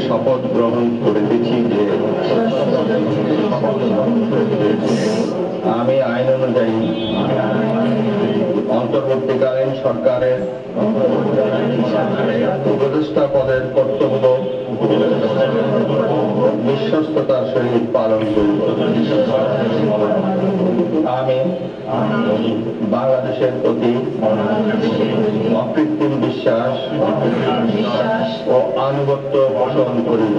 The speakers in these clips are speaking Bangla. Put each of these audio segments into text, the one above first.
শপথ গ্রহণ করে দিচ্ছি যে আমি আইন অনুযায়ী অন্তর্বর্তীকালীন সরকারের উপদেষ্টা পদের কর্তব্য বিশ্বস্ততার সহিত পালন করব বাংলাদেশের প্রতি অকৃত্রিম বিশ্বাস ও আনুগত্য পোষণ করিব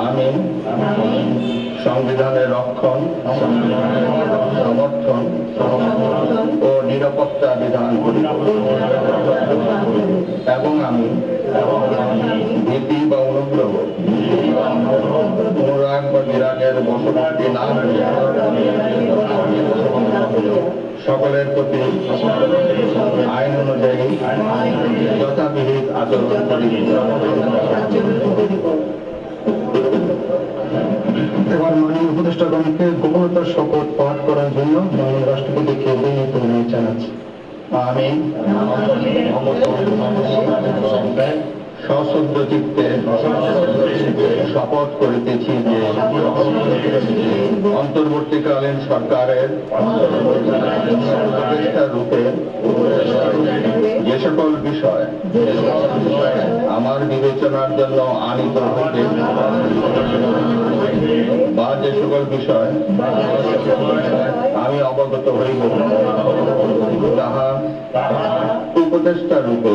আমি সংবিধানের রক্ষণ, সমর্থন ও নিরাপত্তা বিধান করিব এবং আমি বিরাগের বশবর্তী না সকলের প্রতি আইন অনুযায়ী যথাবিহিত আচরণ করিব এবার মাননীয় উপদেষ্টাগণকে গোপনতার শপথ পাঠ করার জন্য মাননীয় রাষ্ট্রপতিকে বিনীত অনুরোধ জানাচ্ছি। আমি সশ্রদ্ধ চিত্তে, শপথ করিতেছি যে অন্তর্বর্তীকালীন সরকারের উপদেষ্টা রূপে যে সকল বিষয় আমার বিবেচনার জন্য আনিত হইবে, বা যে সকল বিষয় আমি অবগত হইব, তাহা উপদেষ্টা রূপে